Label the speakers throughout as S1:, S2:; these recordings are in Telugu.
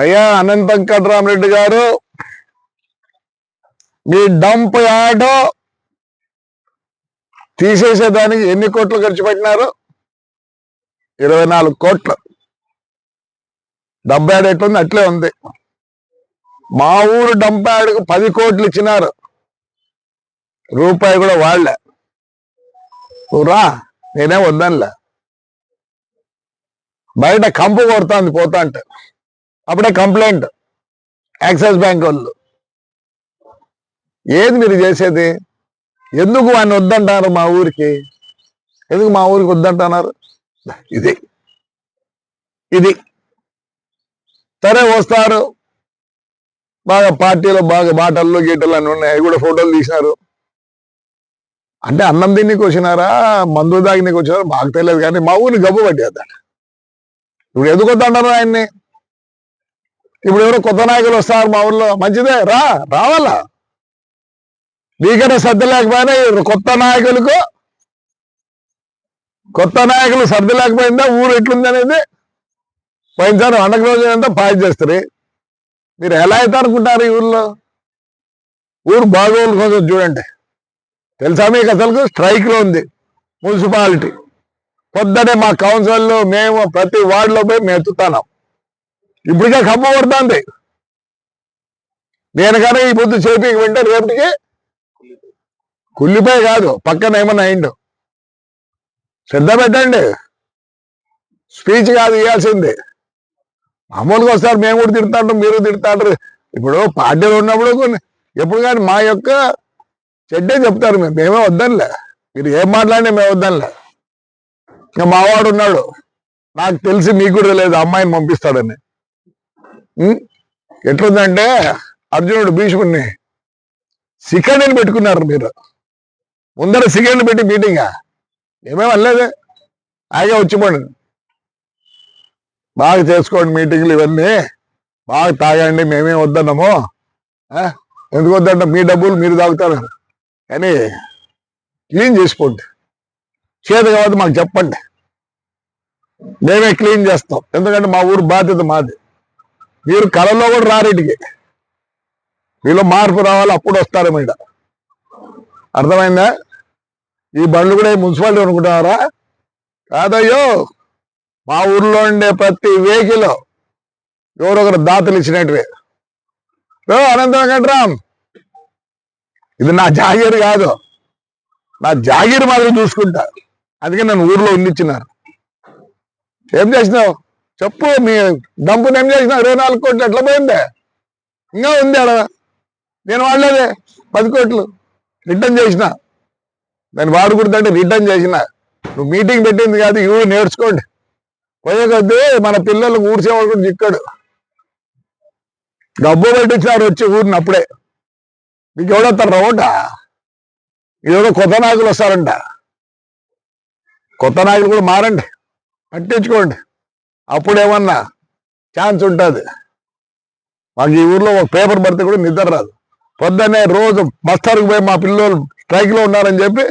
S1: అయ్యా అనంత వెంకటరామరెడ్డి గారు మీ డంప్ యార్డ్ తీసేసేదానికి ఎన్ని కోట్లు ఖర్చు పెట్టినారు? ఇరవై నాలుగు కోట్లు. డబ్బు యాడ్ ఎట్లుంది? అట్లే ఉంది. మా ఊరు డంప్ యార్డ్కు పది కోట్లు ఇచ్చినారు. రూపాయి కూడా వాళ్ళే రా నేనే వద్దనులే. బయట కంపు కొడుతుంది పోతా అంటే అప్పుడే కంప్లైంట్ యాక్సిస్ బ్యాంక్ వాళ్ళు. ఏది మీరు చేసేది? ఎందుకు ఆయన వద్దంటారు మా ఊరికి? ఎందుకు మా ఊరికి వద్దంటున్నారు? ఇది. ఇది. సరే వస్తారు. బాగా పార్టీలో బాగా బాటల్లో గీటలు అని ఉన్నాయి. అవి కూడా ఫోటోలు తీసినారు. అంటే అన్నం తిన్నికి వచ్చినారా? మందు తాగినకి వచ్చినారా? మాకు తెలియదు కానీ మా ఊరిని గబ్బు పట్టేద్దాడు ఇప్పుడు ఎందుకు వద్దంటారు ఆయన్ని? ఇప్పుడు ఎవరో కొత్త నాయకులు వస్తారు మా ఊర్లో. మంచిదే. రా రావాలా? నీకన్నా సర్ది లేకపోయినా కొత్త నాయకులకు కొత్త నాయకులు సర్ది లేకపోయిందా? ఊరు ఎట్లుంది అనేది పోయినసారి వండక రోజు అంతా పాస్ చేస్తారు. మీరు ఎలా అయితే అనుకుంటారు ఈ ఊర్లో? ఊరు బాగోలు కోసం చూడండి. తెలుసా మీకు అసలు స్ట్రైక్లో ఉంది మున్సిపాలిటీ. పొద్దునే మా కౌన్సిల్లో మేము ప్రతి వార్డులో పోయి మెత్తుతున్నాం ఇప్పటికే కమ్మ పడుతుంది నేను కానీ ఈ పొద్దు చేపి వింటే రేపటికి కుళ్ళిపోయి కాదు పక్కన ఏమన్నా అయిండు. శ్రద్ధ పెట్టండి. స్పీచ్ కాదు ఇవ్వాల్సింది మామూలుగా వస్తారు మేము కూడా తిడతాడు మీరు తిడతాడు ఇప్పుడు పార్టీలు ఉన్నప్పుడు కొన్ని ఎప్పుడు కానీ మా యొక్క చెడ్డే చెప్తారు మేము మేమే వద్దనిలే మీరు ఏం మాట్లాడినా మేము వద్దనిలే ఇంకా మావాడు ఉన్నాడు. నాకు తెలిసి మీకు కూడా తెలియదు అమ్మాయిని పంపిస్తాడని. ఎట్లుందంటే అర్జునుడు భీష్ముడిని శిఖండిని పెట్టుకున్నారు మీరు. ముందర శిఖండి పెట్టి మీటింగా ఏమేమి అనలేదే. ఆగే వచ్చిపోండి. బాగా చేసుకోండి మీటింగ్లు ఇవన్నీ. బాగా తాగండి మేమేం వద్దన్నాము. ఎందుకు వద్దంట మీ డబ్బులు మీరు తాగుతారు. కానీ క్లీన్ చేసుకోండి చేత కావద్దు మాకు చెప్పండి. మేమే క్లీన్ చేస్తాం. ఎందుకంటే మా ఊరు బాధ్యత మాది. మీరు కళలో కూడా రారీటికి మీలో మార్పు రావాలి అప్పుడు వస్తారు మీద అర్థమైందా? ఈ బండ్లు కూడా మున్సిపాలిటీ అనుకుంటున్నారా కాదయ్యో మా ఊర్లో ఉండే ప్రతి వెహికల్ ఎవరొకరు దాతలు ఇచ్చినట్టువే. ఓ అనంత వెంకట్రామ్. ఇది నా జాగీర్ కాదు. నా జాగీర్ మాత్రం చూసుకుంటా. అందుకే నన్ను ఊర్లో ఉండిచ్చినారు ఏం చేసినావు? చెప్పు మీ డంపుని నేను చేసిన ఇరవై నాలుగు కోట్లు ఎట్లా పోయిందే? ఇంకా ఉంది ఆడ. నేను వాడలేదే. పది కోట్లు. రిటర్న్ చేసిన. నేను వాడకూడదంటే రిటర్న్ చేసిన. నువ్వు మీటింగ్ పెట్టింది కాదు ఇవి నేర్చుకోండి. పోయే కొద్దీ మన పిల్లలు ఊడ్చేవాడు కూడా చిక్కాడు. డబ్బు పెట్టించారు వచ్చి ఊరిని అప్పుడే. మీకు ఎవడొస్తారు రవ్వట ఏదో కొత్త నాయకులు వస్తారంట. కొత్త నాయకులు కూడా మారండి. పట్టించుకోండి. అప్పుడేమన్నా ఛాన్స్ ఉంటుంది. మాకు ఈ ఊర్లో ఒక పేపర్ పడితే కూడా నిద్ర రాదు. పొద్దున్నే రోజు మస్టర్కి పోయి మా పిల్లలు స్ట్రైక్లో ఉన్నారని చెప్పి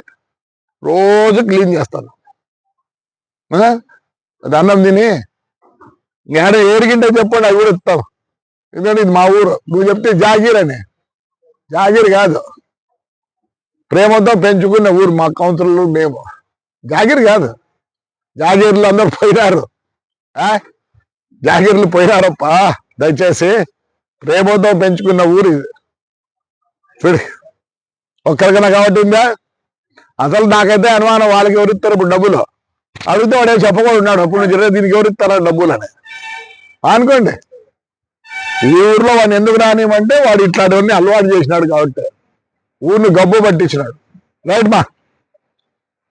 S1: రోజు క్లీన్ చేస్తాను అది అన్నం తిని ఏడ ఏడిగింటే చెప్పండి అవి కూడా ఇస్తాం. ఎందుకంటే ఇది మా ఊరు. నువ్వు చెప్తే జాగీర్ అని. జాగీర్ కాదు. ప్రేమతో పెంచుకున్న ఊరు మా కౌన్సిలర్లు మేము. జాగీర్ కాదు. జాగీర్లు అందరు పోయినారు. జాగిర్లు పోయినారప్పా దయచేసి ప్రేమతో పెంచుకున్న ఊరు ఇది చూడు ఒక్కరికైనా కాబట్టి ఉందా? అసలు నాకైతే అనుమానం వాళ్ళకి ఎవరిస్తారు ఇప్పుడు డబ్బులు? అడిగితే వాడే చెప్పకుండా ఉన్నాడు అప్పుడు నుంచి దీనికి ఎవరిస్తారా డబ్బులు అని అనుకోండి. ఈ ఊర్లో వాడిని ఎందుకు రానివ్వంటే వాడు ఇట్లాంటివన్నీ అలవాటు చేసినాడు కాబట్టి. ఊరిని గబ్బు పట్టించినాడు. రైట్ మా.